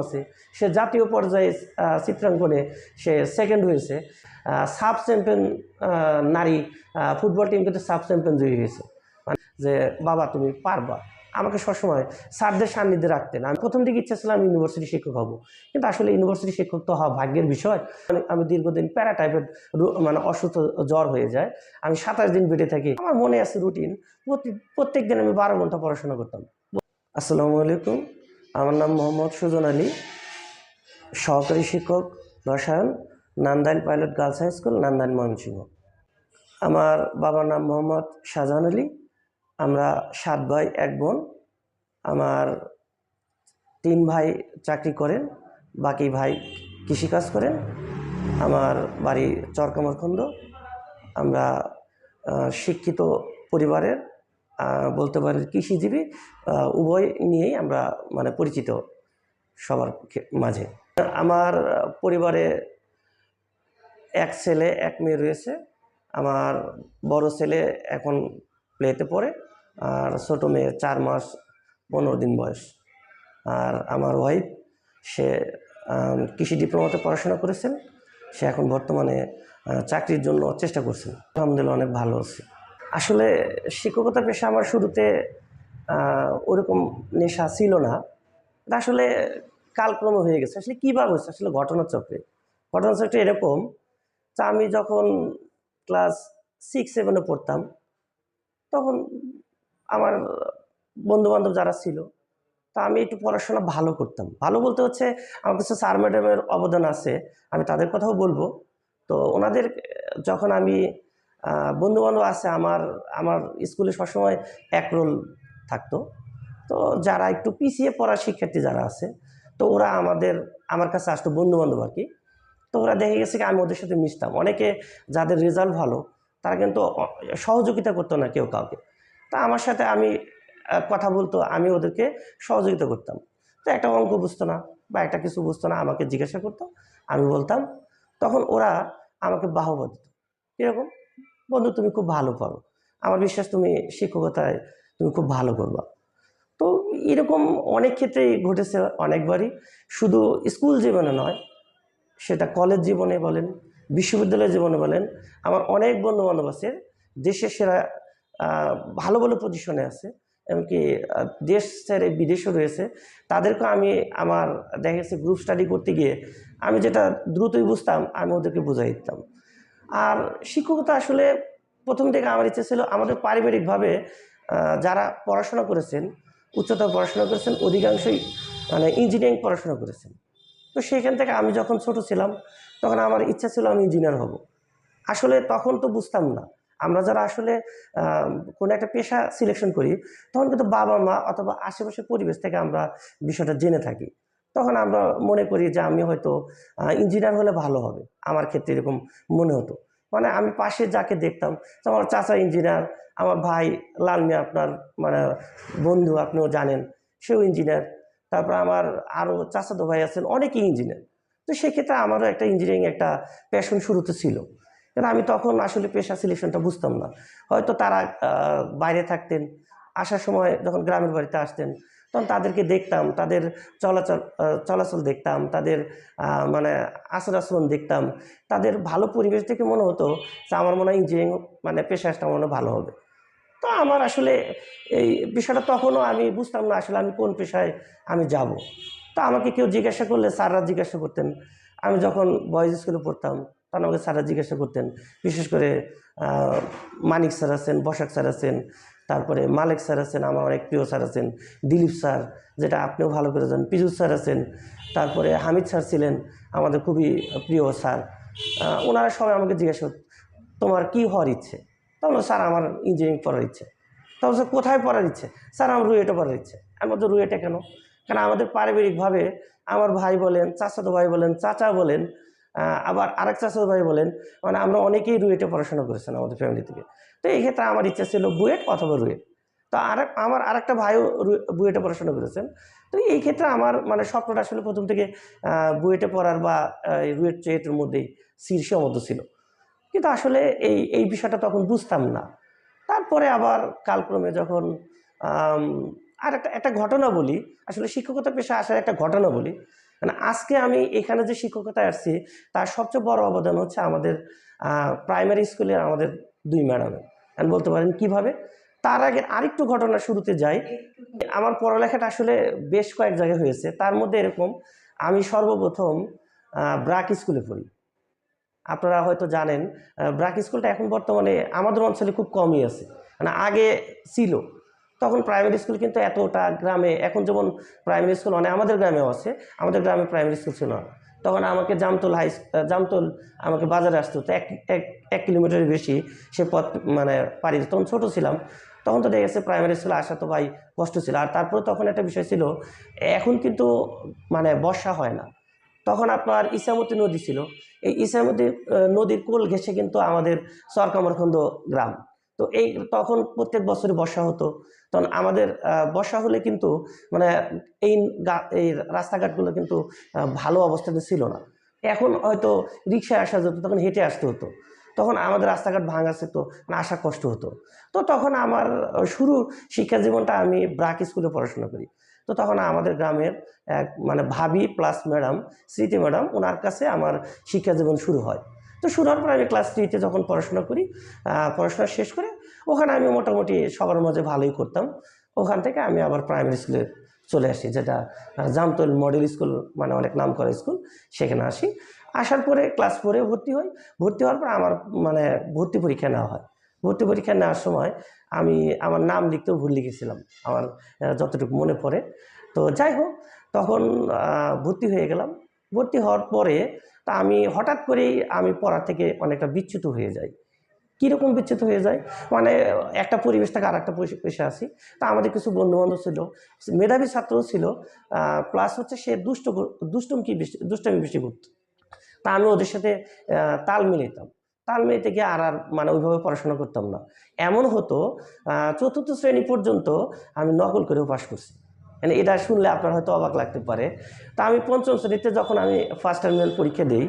আছে। সে জাতীয় পর্যায়ে চিত্রাঙ্কনে সে সেকেন্ড হয়েছে। সাব চ্যাম্পিয়ন নারী ফুটবল টিম কিন্তু সাব চ্যাম্পিয়ন জয়ী হয়েছে। মানে যে, বাবা, তুমি পারবা। আমাকে সবসময় স্যারদের সান্নিধ্যে রাখতেন। আমি প্রথম দিকে ইচ্ছা ছিল আমি ইউনিভার্সিটি শিক্ষক হব। কিন্তু আসলে ইউনিভার্সিটি শিক্ষক তো হওয়া ভাগ্যের বিষয়। আমি- আমি দীর্ঘদিন প্যারা টাইপের মানে অসুস্থ জ্বর হয়ে যায়। আমি সাতাশ দিন বেডে থাকি। আমার মনে আছে রুটিন প্রত্যেক দিন আমি বারো ঘণ্টা পড়াশোনা করতাম। আসসালামু আলাইকুম। আমার নাম মোহাম্মদ সুজন আলী, সহকারী শিক্ষক রসায়ন, Nandail pilot girls high school, Nandail Mymensingh. আমার বাবার নাম মোহাম্মদ শাহজাহান আলী, আমরা সাত ভাই, এক বোন। আমার তিন ভাই চাকরি করেন, বাকি ভাই কৃষিকাজ করেন। আমার বাড়ি চরকামরখন্দ আমরা শিক্ষিত পরিবারের বলতে পারি কৃষিজীবী উভয় নিয়েই আমরা মানে পরিচিত সবার মাঝে। আমার পরিবারে এক ছেলে, এক মেয়ে রয়েছে। আমার বড় ছেলে এখন প্লেতে পড়ে আর ছোটো মেয়ে চার মাস পনেরো দিন বয়স। আর আমার ওয়াইফ সে কৃষি ডিপ্লোমাতে পড়াশোনা করেছেন। সে এখন বর্তমানে চাকরির জন্য চেষ্টা করছেন। আলহামদুলিল্লাহ অনেক ভালো আছে। আসলে শিক্ষকতা পেশা আমার শুরুতে ওরকম নেশা ছিল না। আসলে কালক্রমে হয়ে গেছে। আসলে কীভাবে হচ্ছে আসলে ঘটনাচক্রে। ঘটনাচক্রে এরকম তা আমি যখন ক্লাস সিক্স সেভেনে পড়তাম, তখন আমার বন্ধুবান্ধব যারা ছিল, তা আমি একটু পড়াশোনা ভালো করতাম। ভালো বলতে হচ্ছে, আমার কাছে স্যার ম্যাডামের অবদান আছে, আমি তাদের কথাও বলব। তো ওনাদের, যখন আমি বন্ধু বান্ধব আছে, আমার আমার স্কুলে সবসময় এক রোল থাকতো। তো যারা একটু পিছিয়ে পড়া শিক্ষার্থী যারা আছে, তো ওরা আমাদের, আমার কাছে আসতো বন্ধু বান্ধব আর কি। তো ওরা দেখে গেছে কি আমি ওদের সাথে মিশতাম। অনেকে যাদের রেজাল্ট ভালো, তারা কিন্তু সহযোগিতা করতো না কেউ কাউকে। তা আমার সাথে আমি কথা বলতো, আমি ওদেরকে সহযোগিতা করতাম। তো একটা অঙ্ক বুঝতো না বা একটা কিছু বুঝতো না, আমাকে জিজ্ঞাসা করতো, আমি বলতাম। তখন ওরা আমাকে বাহবা দিত। কীরকম? বন্ধু, তুমি খুব ভালো পারো আমার বিশ্বাস তুমি শিক্ষকতায় তুমি খুব ভালো করবা। তো এরকম অনেক ক্ষেত্রেই ঘটেছে অনেকবারই। শুধু স্কুল জীবনে নয়, সেটা কলেজ জীবনে বলেন, বিশ্ববিদ্যালয় জীবনে বলেন, আমার অনেক বন্ধু বান্ধব আছে, দেশের সেরা ভালো ভালো পজিশনে আছে, এমনকি দেশ ছেড়ে বিদেশও রয়েছে। তাদেরকে আমি আমার, দেখা গ্রুপ স্টাডি করতে গিয়ে, আমি যেটা দ্রুতই বুঝতাম, আমি ওদেরকে বুঝাই দিতাম। আর শিক্ষকতা আসলে প্রথম থেকে আমার ইচ্ছে ছিল আমাদের পারিবারিকভাবে যারা পড়াশোনা করেছেন, উচ্চতর পড়াশোনা করেছেন, অধিকাংশই মানে ইঞ্জিনিয়ারিং পড়াশোনা করেছেন। তো সেখান থেকে আমি যখন ছোট ছিলাম, তখন আমার ইচ্ছা ছিল আমি ইঞ্জিনিয়ার হব। আসলে তখন তো বুঝতাম না। আমরা যারা আসলে কোনো একটা পেশা সিলেকশন করি, তখন কিন্তু বাবা মা অথবা আশেপাশের পরিবেশ থেকে আমরা বিষয়টা জেনে থাকি। তখন আমরা মনে করি যে আমি হয়তো ইঞ্জিনিয়ার হলে ভালো হবে। আমার ক্ষেত্রে এরকম মনে হতো। মানে আমি পাশে যাকে দেখতাম আমার চাচা ইঞ্জিনিয়ার আমার ভাই লাল মিয়া আপনার মানে বন্ধু আপনিও জানেন, সেও ইঞ্জিনিয়ার তারপর আমার আরও চাচাতো ভাই আছেন, অনেকেই ইঞ্জিনিয়ার তো সেক্ষেত্রে আমারও একটা ইঞ্জিনিয়ারিং একটা প্যাশন শুরুতে ছিল। কিন্তু আমি তখন আসলে পেশা সিলেকশনটা বুঝতাম না। হয়তো তারা বাইরে থাকতেন, আসার সময় যখন গ্রামের বাড়িতে আসতেন তখন তাদেরকে দেখতাম, তাদের চলাচল চলাচল দেখতাম, তাদের মানে আচার আচরণ দেখতাম। তাদের ভালো পরিবেশ থেকে মনে হতো যে আমার মনে হয় ইঞ্জিনিয়ারিং মানে পেশাটা মনে ভালো হবে। তো আমার আসলে এই বিষয়টা তখনও আমি বুঝতাম না আসলে আমি কোন পেশায় আমি যাব। তো আমাকে কেউ জিজ্ঞাসা করলে স্যাররা জিজ্ঞাসা করতেন। আমি যখন বয়েজ স্কুলে পড়তাম তখন আমাকে স্যাররা জিজ্ঞাসা করতেন। বিশেষ করে মানিক স্যার আছেন, বসাক স্যার আছেন, তারপরে মালিক স্যার আছেন, আমার অনেক প্রিয় স্যার আছেন, দিলীপ স্যার, যেটা আপনিও ভালো করে জানেন পিজুস স্যার আছেন, তারপরে হামিদ স্যার ছিলেন, আমাদের খুবই প্রিয় স্যার। ওনারা সবাই আমাকে জিজ্ঞাসা করত তোমার কী হওয়ার ইচ্ছে? তখন স্যার, আমার ইঞ্জিনিয়ারিং পড়ার ইচ্ছে। তখন স্যার কোথায় পড়ার ইচ্ছে? স্যার, আমার রুয়েটে পড়ার ইচ্ছে। আমি বলতো রুয়েটে কেন? কারণ আমাদের পারিবারিকভাবে আমার ভাই বলেন, চাচাতো ভাই বলেন, চাচা বলেন আবার আরেক চাচাতো ভাই বলেন মানে আমরা অনেকেই রুয়েটে পড়াশোনা করেছেন আমাদের ফ্যামিলি থেকে। তো এই ক্ষেত্রে আমার ইচ্ছা ছিল বুয়েট অথবা রুয়েট। তো আরেক, আমার আরেকটা ভাইও বুয়েটে পড়াশোনা করেছেন। তো এই ক্ষেত্রে আমার মানে স্বপ্নটা আসলে প্রথম থেকে বুয়েটে পড়ার বা রুয়েট চেয়েটের মধ্যেই শীর্ষমত ছিল। কিন্তু আসলে এই এই বিষয়টা তখন বুঝতাম না। তারপরে আবার কালক্রমে যখন আর একটা একটা ঘটনা বলি, আসলে শিক্ষকতা পেশা আসার একটা ঘটনা বলি মানে আজকে আমি এখানে যে শিক্ষকতায় আসছি, তার সবচেয়ে বড় অবদান হচ্ছে আমাদের প্রাইমারি স্কুলের আমাদের দুই ম্যাডামের আমি বলতে পারেন কীভাবে? তার আগে আরেকটু ঘটনা শুরুতে যাই। আমার পড়ালেখাটা আসলে বেশ কয়েক জায়গায় হয়েছে। তার মধ্যে এরকম, আমি সর্বপ্রথম ব্রাক স্কুলে পড়ি। আপনারা হয়তো জানেন ব্রাক স্কুলটা এখন বর্তমানে আমাদের অঞ্চলে খুব কমই আছে। মানে আগে ছিল। তখন প্রাইমারি স্কুল কিন্তু এতটা গ্রামে, এখন যেমন প্রাইমারি স্কুল অনেক আমাদের গ্রামেও আছে, আমাদের গ্রামে প্রাইমারি স্কুল ছিল না। তখন আমাকে জামতল হাই জামতল আমাকে বাজারে আসতে হতো, এক এক এক কিলোমিটারের বেশি সে পথ মানে দিত। তখন ছোটো ছিলাম, তখন তো দেখে গেছে প্রাইমারি স্কুলে আসা তো ভাই কষ্ট ছিল। আর তারপরে তখন একটা বিষয় ছিল, এখন কিন্তু মানে বর্ষা হয় না। তখন আপনার ইসামতি নদী ছিল, এই ইসামতি নদীর কোল ঘেঁষে কিন্তু আমাদের সরকামরখন্দ গ্রাম। তো এই তখন প্রত্যেক বছরই বর্ষা হতো। তখন আমাদের বর্ষা হলে কিন্তু মানে এই এই রাস্তাঘাটগুলো কিন্তু ভালো অবস্থাতে ছিল না। এখন হয়তো রিক্সায় আসা যেত, তখন হেঁটে আসতে হতো। তখন আমাদের রাস্তাঘাট ভাঙা ছিল মানে আসা কষ্ট হতো। তো তখন আমার শুরু শিক্ষা জীবনটা আমি ব্রাক স্কুলে পড়াশোনা করি। তো তখন আমাদের গ্রামের এক মানে ভাবি প্লাস ম্যাডাম স্মৃতি ম্যাডাম ওনার কাছে আমার শিক্ষা জীবন শুরু হয়। তো শুরু হওয়ার পর আমি ক্লাস থ্রিতে যখন পড়াশোনা করি পড়াশোনা শেষ করে ওখানে আমি মোটামুটি সবার মাঝে ভালোই করতাম। ওখান থেকে আমি আবার প্রাইমারি স্কুলে চলে আসি, যেটা জামতল মডেল স্কুল মানে অনেক নাম করা স্কুল সেখানে আসি। আসার পরে ক্লাস ফোরে ভর্তি হই। ভর্তি হওয়ার পর আমার মানে ভর্তি পরীক্ষা নেওয়া হয়। ভর্তি পরীক্ষা নেওয়ার সময় আমি আমার নাম লিখতেও ভুল লিখেছিলাম, আমার যতটুকু মনে পড়ে। তো যাই হোক, তখন ভর্তি হয়ে গেলাম। ভর্তি হওয়ার পরে তা আমি হঠাৎ করেই আমি পড়া থেকে অনেকটা বিচ্যুত হয়ে যাই। কীরকম বিচ্যুত হয়ে যায় মানে একটা পরিবেশ থেকে আর একটা পরিবেশে আসি। তা আমাদের কিছু বন্ধুবান্ধব ছিল, মেধাবী ছাত্রও ছিল প্লাস হচ্ছে সে দুষ্ট দুষ্টম কি বেশি, দুষ্টামি বেশি করতো। তা আমি ওদের সাথে তাল মিলাইতাম। তাল মিলাইতে গিয়ে আর আর মানে ওইভাবে পড়াশোনা করতাম না। এমন হতো চতুর্থ শ্রেণি পর্যন্ত আমি নকল করেও পাশ করছি। মানে এটা শুনলে আপনার হয়তো অবাক লাগতে পারে। তা আমি পঞ্চম শ্রেণীতে যখন আমি ফার্স্ট টার্মিনাল পরীক্ষা দিই,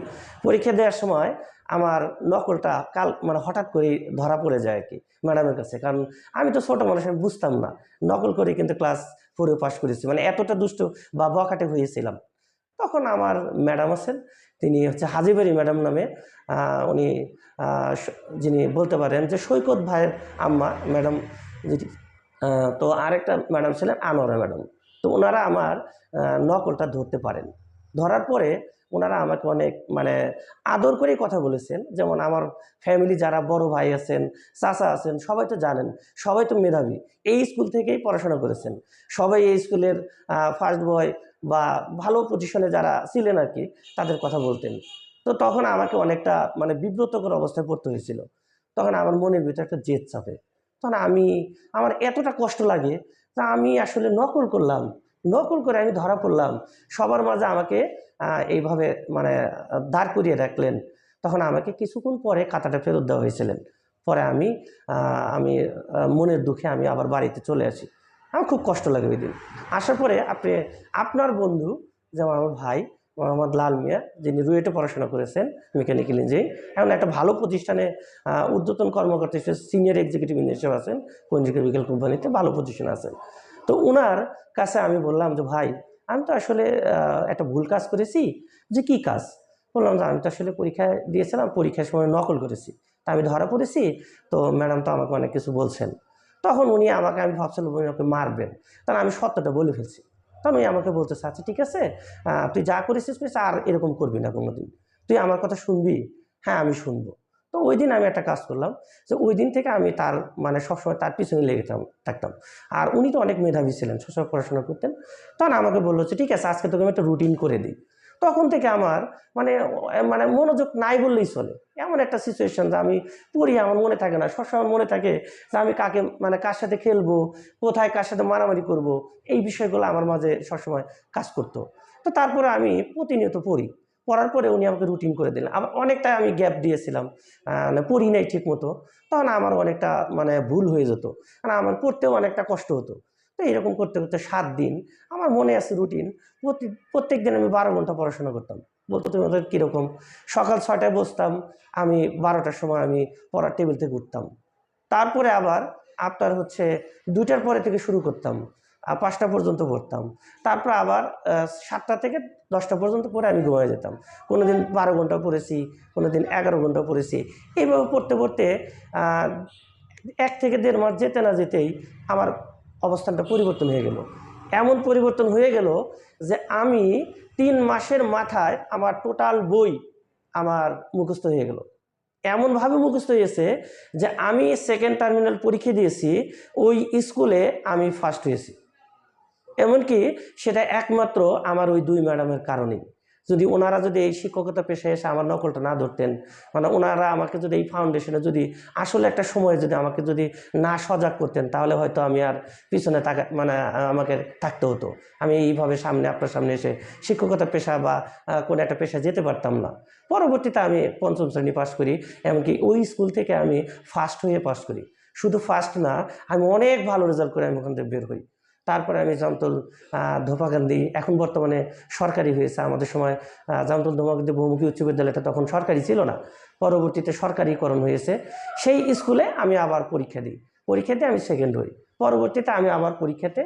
পরীক্ষা দেওয়ার সময় আমার নকলটা কাল মানে হঠাৎ করে ধরা পড়ে যায় আর কি ম্যাডামের কাছে। কারণ আমি তো ছোটো মানুষ, আমি বুঝতাম না। নকল করে কিন্তু ক্লাস ফোরে পাশ করেছি। মানে এতটা দুষ্ট বা বকাটে হয়েছিলাম। তখন আমার ম্যাডাম আছেন, তিনি হচ্ছে হাজিবাড়ি ম্যাডাম নামে উনি যিনি বলতে পারেন যে সৈকত ভাইয়ের আম্মা ম্যাডাম যেটি তো আরেকটা ম্যাডাম ছিলেন আনোয়ারা ম্যাডাম। তো ওনারা আমার নকলটা ধরতে পারেন। ধরার পরে ওনারা আমাকে অনেক মানে আদর করেই কথা বলেছেন। যেমন আমার ফ্যামিলি যারা বড় ভাই আছেন, চাচা আছেন, সবাই তো জানেন, সবাই তো মেধাবী। এই স্কুল থেকেই পড়াশোনা করেছেন। সবাই এই স্কুলের ফার্স্ট বয় বা ভালো পজিশনে যারা ছিলেন আর কি, তাদের কথা বলতেন। তো তখন আমাকে অনেকটা মানে বিব্রতকর অবস্থায় পড়তে হয়েছিল। তখন আমার মনের ভিতরে একটা জেদ চাপে। তখন আমি, আমার এতটা কষ্ট লাগে তা আমি আসলে নকল করলাম। নকল করে আমি ধরা পড়লাম। সবার মাঝে আমাকে এইভাবে মানে দাঁড় করিয়ে রাখলেন। তখন আমাকে কিছুক্ষণ পরে কাতাটা ফেরত দেওয়া হয়েছিলেন। পরে আমি আমি মনের দুঃখে আমি আবার বাড়িতে চলে আসি। আমার খুব কষ্ট লাগে ওই দিন। আসার পরে আপনি, আপনার বন্ধু, যেমন আমার ভাই মোহাম্মদ লাল মিয়া, যিনি রুয়েটে পড়াশোনা করেছেন মেকানিক্যাল ইঞ্জিনিয়ারিং এখন একটা ভালো প্রতিষ্ঠানে ঊর্ধ্বতন কর্মকর্তা হিসেবে সিনিয়র এক্সিকিউটিভ ইঞ্জিনিয়ার আছেন আছেন কঞ্জিক্যাল কোম্পানিতে ভালো পজিশনে আছেন। তো ওনার কাছে আমি বললাম যে, ভাই, আমি তো আসলে একটা ভুল কাজ করেছি, যে কি কাজ? বললাম যে, আমি তো আসলে পরীক্ষা দিয়েছিলাম, পরীক্ষার সময় নকল করেছি। তা আমি ধরা পড়েছি, তো ম্যাডাম তো আমাকে অনেক কিছু বলছেন। তখন উনি আমাকে, আমি ভাবছিলাম উনি আমাকে মারবেন। তখন আমি সত্যটা বলে ফেলছি। তখন আমি আমাকে বলতে আচ্ছা ঠিক আছে তুই যা করেছিস করেছিস, আর এরকম করবি না কোনোদিন। তুই আমার কথা শুনবি? হ্যাঁ আমি শুনব। তো ওই দিন আমি একটা কাজ করলাম যে ওই দিন থেকে আমি তার মানে সবসময় তার পিছনে লেগে থাকতাম। আর উনি তো অনেক মেধাবী ছিলেন সবসময় পড়াশোনা করতেন। তখন আমাকে বলল যে ঠিক আছে আজকে তোকে আমি একটা রুটিন করে দিই। তখন থেকে আমার মানে মানে মনোযোগ নাই বললেই চলে। এমন একটা সিচুয়েশন যে আমি পড়ি, আমার মনে থাকে না, সবসময় মনে থাকে যে আমি কাকে মানে কার সাথে খেলব, কোথায় কার সাথে মারামারি করব, এই বিষয়গুলো আমার মাঝে সবসময় কাজ করতো। তো তারপরে আমি প্রতিনিয়ত পড়ি। পড়ার পরে উনি আমাকে রুটিন করে দিলেন। আবার অনেকটা আমি গ্যাপ দিয়েছিলাম মানে পড়ি নাই ঠিক মতো তখন আমার অনেকটা মানে ভুল হয়ে যেত। আর আমার পড়তেও অনেকটা কষ্ট হতো। তো এরকম করতে করতে সাত দিন, আমার মনে আছে রুটিন প্রতি প্রত্যেক দিন আমি বারো ঘণ্টা পড়াশোনা করতাম। বলতো, তুমি ওদের কীরকম? সকাল ছয়টায় বসতাম, আমি বারোটার সময় আমি পড়ার টেবিল থেকে উঠতাম। তারপরে আবার আপনার হচ্ছে দুটার পরে থেকে শুরু করতাম পাঁচটা পর্যন্ত পড়তাম। তারপর আবার সাতটা থেকে দশটা পর্যন্ত পরে আমি ঘুমিয়ে যেতাম। কোনো দিন বারো ঘণ্টা পড়েছি কোনো দিন এগারো ঘণ্টা পড়েছি। এইভাবে পড়তে পড়তে এক থেকে দেড় মাস যেতে না যেতেই আমার অবস্থানটা পরিবর্তন হয়ে গেল। এমন পরিবর্তন হয়ে গেল যে আমি তিন মাসের মাথায় আমার টোটাল বই আমার মুখস্থ হয়ে গেল। এমনভাবে মুখস্থ হয়েছে যে আমি সেকেন্ড টার্মিনাল পরীক্ষা দিয়েছি, ওই স্কুলে আমি ফার্স্ট হয়েছি। এমনকি সেটা একমাত্র আমার ওই দুই ম্যাডামের কারণেই। যদি ওনারা যদি এই শিক্ষকতা পেশায় এসে আমার নকলটা না ধরতেন মানে ওনারা আমাকে যদি এই ফাউন্ডেশনে যদি আসলে একটা সময়ে যদি আমাকে যদি না সজাগ করতেন, তাহলে হয়তো আমি আর পিছনে থাকা মানে আমাকে থাকতে হতো। আমি এইভাবে সামনে, আপনার সামনে এসে শিক্ষকতা পেশা বা কোনো একটা পেশা যেতে পারতাম না। পরবর্তীতে আমি পঞ্চম শ্রেণি পাশ করি, এমনকি ওই স্কুল থেকে আমি ফার্স্ট হয়ে পাশ করি। শুধু ফার্স্ট না, আমি অনেক ভালো রেজাল্ট করে আমি ওখান থেকে বের হই। তারপরে আমি জামতল ধোপাকান্দি এখন বর্তমানে সরকারি হয়েছে আমাদের সময় জামতল ধোপাকান্দি বহুমুখী উচ্চ বিদ্যালয়টা তখন সরকারি ছিল না। পরবর্তীতে সরকারিকরণ হয়েছে। সেই স্কুলে আমি আবার পরীক্ষা দিই। পরীক্ষাতে আমি সেকেন্ড হই। পরবর্তীতে আমি আবার পরীক্ষাতে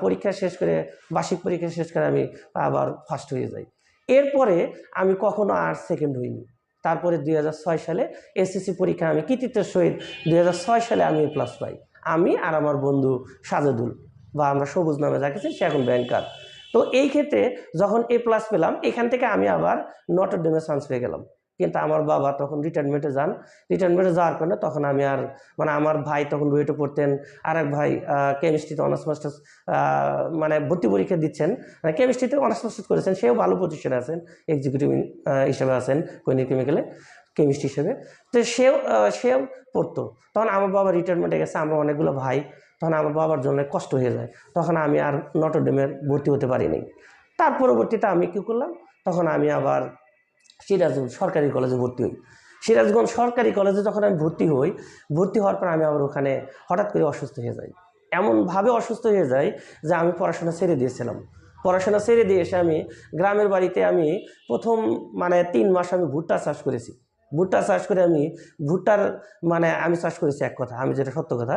পরীক্ষা শেষ করে, বার্ষিক পরীক্ষা শেষ করে আমি আবার ফার্স্ট হয়ে যাই। এরপরে আমি কখনো আর সেকেন্ড হইনি। তারপরে দুই হাজার ছয় সালে এসএসসি পরীক্ষা আমি কৃতিত্বের সহিত দুই হাজার ছয় সালে আমি প্লাস পাই। আমি আর আমার বন্ধু সাজেদুল। বা আমরা সবুজ নামে যাকে সে এখন ব্যাংকার তো এই ক্ষেত্রে যখন এ প্লাস পেলাম, এখান থেকে আমি আবার নটর ডেমে চান্স পেয়ে গেলাম। কিন্তু আমার বাবা তখন রিটায়ারমেন্টে যান। রিটায়ারমেন্টে যাওয়ার কারণে তখন আমি আর মানে আমার ভাই তখন রুয়েটে পড়তেন আর এক ভাই কেমিস্ট্রিতে অনার্স মাস্টার্স মানে ভর্তি পরীক্ষা দিচ্ছেন। কেমিস্ট্রিতে অনার্স মাস্টার্স করেছেন, সেও ভালো পজিশনে আছেন এক্সিকিউটিভ হিসেবে আছেন কৈনিক কেমিক্যালে কেমিস্ট্রি হিসেবে। তো সেও সেও পড়তো। তখন আমার বাবা রিটায়ারমেন্টে গেছে, আমরা অনেকগুলো ভাই তখন আমার বাবার জন্য কষ্ট হয়ে যায়। তখন আমি আর নটরডেমের ভর্তি হতে পারিনি। তার পরবর্তীতে আমি কী করলাম? তখন আমি আবার সিরাজগঞ্জ সরকারি কলেজে ভর্তি হই। সিরাজগঞ্জ সরকারি কলেজে যখন আমি ভর্তি হই, ভর্তি হওয়ার পর আমি আবার ওখানে হঠাৎ করে অসুস্থ হয়ে যাই। এমনভাবে অসুস্থ হয়ে যাই যে আমি পড়াশোনা ছেড়ে দিয়েছিলাম। পড়াশোনা ছেড়ে দিয়ে এসে আমি গ্রামের বাড়িতে আমি প্রথম মানে তিন মাস আমি ভুট্টা চাষ করেছি। ভুট্টা চাষ করে আমি, ভুট্টার মানে আমি চাষ করেছি এক কথা, আমি যেটা সত্য কথা।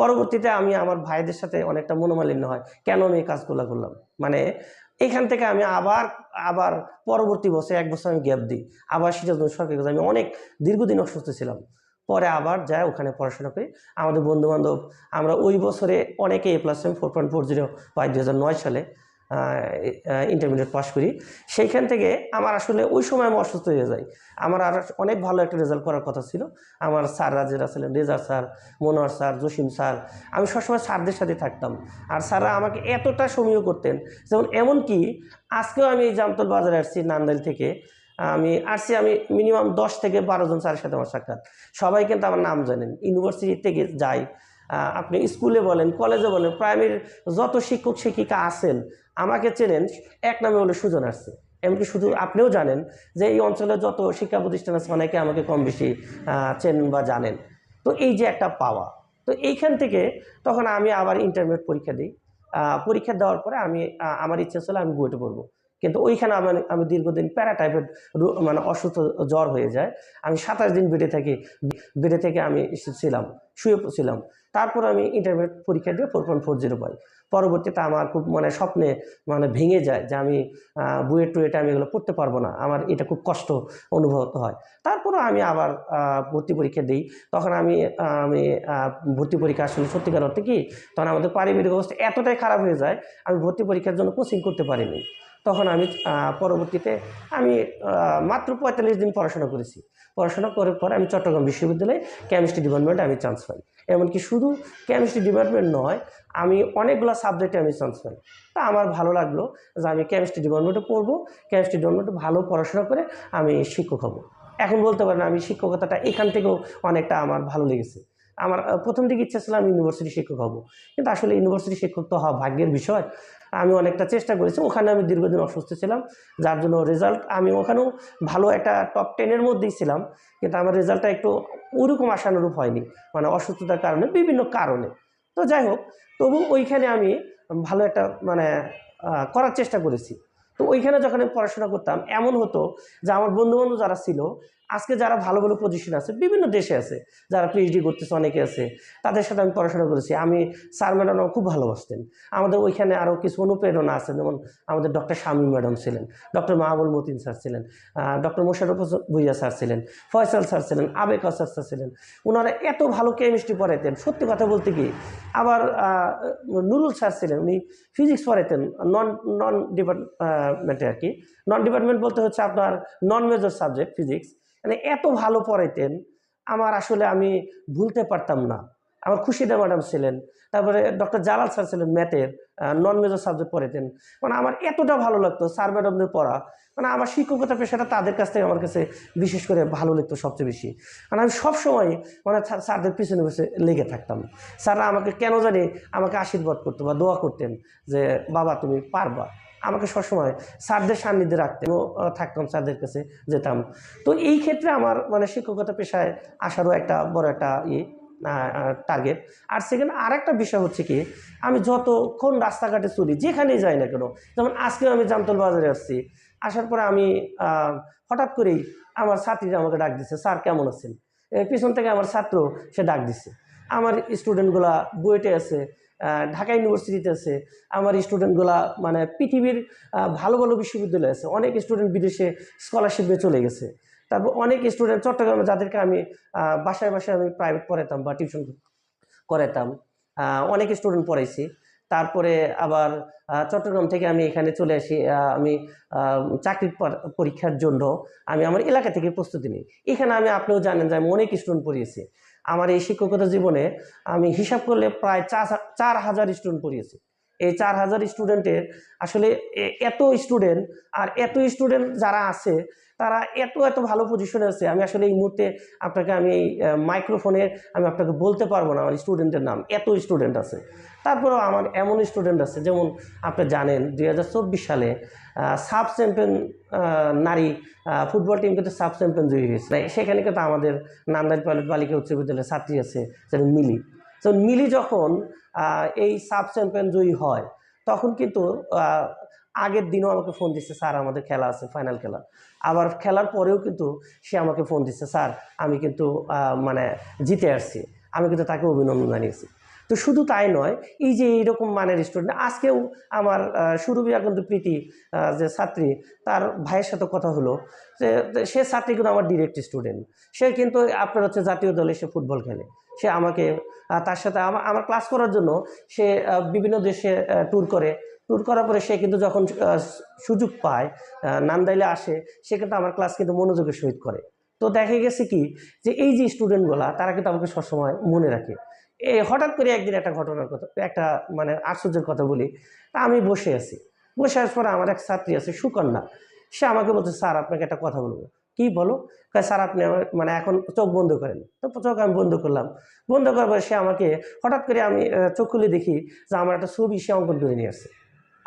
পরবর্তীতে আমি আমার ভাইদের সাথে অনেকটা মনোমালিন্য হয়, কেন আমি এই কাজগুলো করলাম? মানে এখান থেকে আমি আবার আবার পরবর্তী বছর এক বছর আমি গ্যাপ দিই। আবার সিরাজগঞ্জ সরকারি কলেজে আমি অনেক দীর্ঘদিন অসুস্থ ছিলাম। পরে আবার যাই, ওখানে পড়াশোনা করি। আমাদের বন্ধুবান্ধব, আমরা ওই বছরে অনেকে A plus M four point four zero পাই দু হাজার নয় সালে। ইন্টারমিডিয়েট পাস করি। সেইখান থেকে আমার আসলে ওই সময় আমি অসুস্থ হয়ে যাই। আমার আর অনেক ভালো একটা রেজাল্ট করার কথা ছিল। আমার স্যার রাজেরা ছিলেন, Rezaur sir, Monowar sir, Jasim sir. আমি সবসময় স্যারদের সাথে থাকতাম। আর স্যাররা আমাকে এতটা সমীহ করতেন। যেমন এমনকি আজকেও আমি জামতল বাজারে আসছি, নান্দাইল থেকে। আমি আসছি, আমি মিনিমাম দশ থেকে বারো জন স্যারের সাথে আমার সাক্ষাৎ। সবাই কিন্তু আমার নাম জানেন। ইউনিভার্সিটি থেকে যাই। আপনি স্কুলে বলেন, কলেজে বলেন, প্রাইমারি যত শিক্ষক, শিক্ষিকা আছেন, আমাকে চেনেন, এক নামে হলো সুজন আসছে। এমনকি শুধু আপনিও জানেন যে এই অঞ্চলে যত শিক্ষা প্রতিষ্ঠান আছে, অনেকে আমাকে কম বেশি চেনেন বা জানেন। তো এই যে একটা পাওয়া, তো এইখান থেকে তখন আমি আবার ইন্টারমিডিয়েট পরীক্ষা দিই। পরীক্ষা দেওয়ার পরে আমি আমার ইচ্ছা ছিল আমি বুয়েটে পড়ব। কিন্তু ওইখানে আমার, আমি দীর্ঘদিন প্যারাটাইপের মানে অসুস্থ জ্বর হয়ে যায়। আমি সাতাশ দিন বেডে থাকি, বেডে থেকে আমি ছিলাম, শুয়ে ছিলাম। তারপর আমি ইন্টারমিডিয়েট পরীক্ষা দিয়ে ফোর পয়েন্ট ফোর জিরো পাই। পরবর্তীতে আমার খুব মানে স্বপ্নে মানে ভেঙে যায় যে আমি বুয়েট টুয়েটে আমি এগুলো পড়তে পারব না। আমার এটা খুব কষ্ট অনুভূত হয়। তারপরও আমি আবার ভর্তি পরীক্ষা দিই। তখন আমি আমি ভর্তি পরীক্ষা আসলে সত্যিকার অর্থে কি? তখন আমাদের পারিবারিক অবস্থা এতটাই খারাপ হয়ে যায়, আমি ভর্তি পরীক্ষার জন্য কোচিং করতে পারিনি। তখন আমি পরবর্তীতে আমি মাত্র পঁয়তাল্লিশ দিন পড়াশোনা করেছি। পড়াশোনা করার পর আমি চট্টগ্রাম বিশ্ববিদ্যালয়ে কেমিস্ট্রি ডিপার্টমেন্টে আমি চান্স পাই এমনকি শুধু কেমিস্ট্রি ডিপার্টমেন্ট নয়, আমি অনেকগুলো সাবজেক্টে আমি চান্স পাই তা আমার ভালো লাগল যে আমি কেমিস্ট্রি ডিপার্টমেন্টে পড়ব কেমিস্ট্রি ডিপার্টমেন্টে ভালো পড়াশোনা করে আমি শিক্ষক হব। এখন বলতে পারেন আমি শিক্ষকতাটা এখান থেকেও অনেকটা আমার ভালো লেগেছে। আমার প্রথম দিকে ইচ্ছা ছিল আমি ইউনিভার্সিটি শিক্ষক হব। কিন্তু আসলে ইউনিভার্সিটি শিক্ষক তো হওয়া ভাগ্যের বিষয়। আমি অনেকটা চেষ্টা করেছি, ওখানে আমি দীর্ঘদিন অসুস্থ ছিলাম, যার জন্য রেজাল্ট আমি ওখানেও ভালো একটা টপ টেনের মধ্যেই ছিলাম, কিন্তু আমার রেজাল্টটা একটু ওরকম আশানুরূপ হয়নি মানে অসুস্থতার কারণে বিভিন্ন কারণে। তো যাই হোক, তবু ওইখানে আমি ভালো একটা মানে করার চেষ্টা করেছি। তো ওইখানে যখন আমি পড়াশোনা করতাম, এমন হতো যে আমার বন্ধুবান্ধব যারা ছিল আজকে যারা ভালো ভালো পজিশন আছে, বিভিন্ন দেশে আছে, যারা পিএইচডি করতেছে, অনেকে আছে, তাদের সাথে আমি পড়াশোনা করেছি। আমি স্যার ম্যাডাম খুব ভালোবাসতেন। আমাদের ওইখানে আরও কিছু অনুপ্রেরণা আছে, যেমন আমাদের ডক্টর শামী ম্যাডাম ছিলেন ডক্টর মাহবুল মতিন স্যার ছিলেন ডক্টর মোশারফ ভুইয়া স্যার ছিলেন, ফয়সাল স্যার ছিলেন, আবেক স্যার স্যার ছিলেন। ওনারা এত ভালো কেমিস্ট্রি পড়াইতেন। সত্যি কথা বলতে কি, আবার নুরুল স্যার ছিলেন, উনি ফিজিক্স পড়াইতেন নন নন ডিপার্টমেন্টে আর কি নন ডিপার্টমেন্ট বলতে হচ্ছে আপনার নন মেজর সাবজেক্ট ফিজিক্স মানে এত ভালো পড়াইতেন, আমার আসলে আমি ভুলতে পারতাম না। আমার খুশিদা ম্যাডাম ছিলেন, তারপরে ডক্টর জালাল স্যার ছিলেন ম্যাথের নন মেজর সাবজেক্ট পড়াইতেন। মানে আমার এতটা ভালো লাগতো স্যার ম্যাডামদের পড়া। মানে আমার শিক্ষকতা পেশাটা তাদের কাছ থেকে আমার কাছে বিশেষ করে ভালো লাগতো সবচেয়ে বেশি। মানে আমি সবসময় মানে স্যারদের পিছনে পিছনে লেগে থাকতাম। স্যাররা আমাকে কেন জানি আমাকে আশীর্বাদ করতো বা দোয়া করতেন যে, বাবা তুমি পারবা। আমাকে সবসময় স্যারদের সান্নিধ্যে রাখতেন ও, থাকতাম স্যারদের কাছে যেতাম। তো এই ক্ষেত্রে আমার মানে শিক্ষকতা পেশায় আসারও একটা বড় একটা ইয়ে টার্গেট আর সেকেন্ড আর একটা বিষয় হচ্ছে কি আমি যতক্ষণ রাস্তাঘাটে চলি যেখানেই যাই না কেন যেমন আজকেও আমি জামতল বাজারে আসছি আসার পরে আমি হঠাৎ করেই আমার ছাত্রীরা আমাকে ডাক দিচ্ছে স্যার কেমন আছেন? পিছন থেকে আমার ছাত্র সে ডাক দিচ্ছে আমার স্টুডেন্টগুলা বুয়েটে আছে ঢাকা ইউনিভার্সিটিতে আছে। আমার স্টুডেন্টগুলা মানে পৃথিবীর ভালো ভালো বিশ্ববিদ্যালয় আছে। অনেক স্টুডেন্ট বিদেশে স্কলারশিপে চলে গেছে। তারপর অনেক স্টুডেন্ট চট্টগ্রামে যাদেরকে আমি বাসায় বাসায় আমি প্রাইভেট পড়াতাম বা টিউশন করাতাম অনেক স্টুডেন্ট পড়াইছি। তারপরে আবার চট্টগ্রাম থেকে আমি এখানে চলে আসি আমি চাকরির পরীক্ষার জন্য আমি আমার এলাকা থেকে প্রস্তুতি নিই। এখানে আমি, আপনিও জানেন যে আমি অনেক স্টুডেন্ট পড়িয়েছি। আমার এই শিক্ষকতা জীবনে আমি হিসাব করলে প্রায় চার হাজার স্টুডেন্ট পড়িয়েছি। এই চার হাজার স্টুডেন্টের আসলে এত স্টুডেন্ট আর এত স্টুডেন্ট যারা আছে তারা এত এত ভালো পজিশনে আছে, আমি আসলে এই মুহূর্তে আপনাকে আমি এই মাইক্রোফোনে আমি আপনাকে বলতে পারব না, আমার স্টুডেন্টের নাম, এত স্টুডেন্ট আছে। তারপরেও আমার এমন স্টুডেন্ট আছে, যেমন আপনি জানেন দু হাজার চব্বিশ সালে সাব চ্যাম্পিয়ন নারী ফুটবল টিম কিন্তু সাব চ্যাম্পিয়ন জয়ী হয়েছে। সেখানে কিন্তু আমাদের নান্দাইল পাইলট বালিকা উচ্চ বিদ্যালয়ের ছাত্রী আছে সেটা মিলি। তো মিলি যখন এই সাব চ্যাম্পিয়ন জয়ী হয়, তখন কিন্তু আগের দিনও আমাকে ফোন দিচ্ছে স্যার আমাদের খেলা আছে ফাইনাল খেলা। আবার খেলার পরেও কিন্তু সে আমাকে ফোন দিচ্ছে স্যার আমি কিন্তু মানে জিতে আসছি আমি কিন্তু তাকে অভিনন্দন জানিয়েছি। তো শুধু তাই নয় এই যে এইরকম মানের স্টুডেন্ট আজকেও আমার আহ, সুরভিয়া কিন্তু প্রীতি যে ছাত্রী তার ভাইয়ের সাথে কথা হলো যে সে ছাত্রী কিন্তু আমার ডিরেক্ট স্টুডেন্ট সে কিন্তু আপনার হচ্ছে জাতীয় দলে সে ফুটবল খেলে। সে আমাকে তার সাথে আমার ক্লাস করার জন্য সে বিভিন্ন দেশে ট্যুর করে। ট্যুর করার পরে সে কিন্তু যখন সুযোগ পায় নান্দাইলে আসে, সে কিন্তু আমার ক্লাস কিন্তু মনোযোগের সহিত করে। তো দেখা গেছে কি যে এই যে স্টুডেন্টগুলা তারা কিন্তু আমাকে সবসময় মনে রাখে। এ, হঠাৎ করে একদিন একটা ঘটনার কথা, একটা মানে আশ্চর্যের কথা বলি। আমি বসে আছি। বসে আসার পরে আমার এক ছাত্রী আছে, সুকন্যা। সে আমাকে বলছে, স্যার, আপনাকে একটা কথা বলব। কি বলো? স্যার, আপনি আমার মানে এখন চোখ বন্ধ করেন। তো চোখ আমি বন্ধ করলাম। বন্ধ করার পরে সে আমাকে, হঠাৎ করে আমি চোখ খুলে দেখি যে আমার একটা ছবি সে অঙ্কন করে নিয়ে আসছে।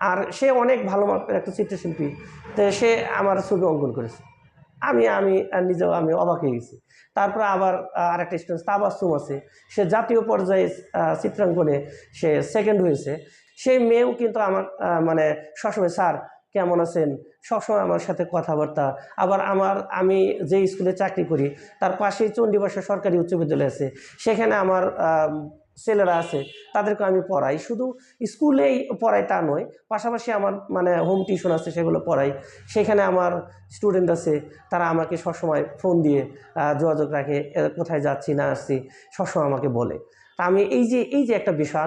আর সে অনেক ভালো মাপের একটা চিত্রশিল্পী। তো সে আমার ছবি অঙ্কন করেছে। আমি আমি নিজেও আমি অবাক হয়ে গেছি। তারপর আবার আর একটা স্টুডেন্ট তাবাসুম আছে। সে জাতীয় পর্যায়ে চিত্রাঙ্কনে সে সেকেন্ড হয়েছে। সেই মেয়েও কিন্তু আমার মানে সবসময়, স্যার, কেমন আছেন? সবসময় আমার সাথে কথাবার্তা। আবার আমার, আমি যে স্কুলে চাকরি করি, তার পাশেই চণ্ডীবাসা সরকারি উচ্চ বিদ্যালয় আছে। সেখানে আমার ছেলেরা আছে তাদেরকে আমি পড়াই। শুধু স্কুলেই পড়াই তা নয়, পাশাপাশি আমার মানে হোম টিউশন আছে, সেগুলো পড়াই। সেখানে আমার স্টুডেন্ট আছে, তারা আমাকে সবসময় ফোন দিয়ে যোগাযোগ রাখে কোথায় যাচ্ছি, না আসছি, সবসময় আমাকে বলে। তা আমি এই যে এই যে একটা বিষয়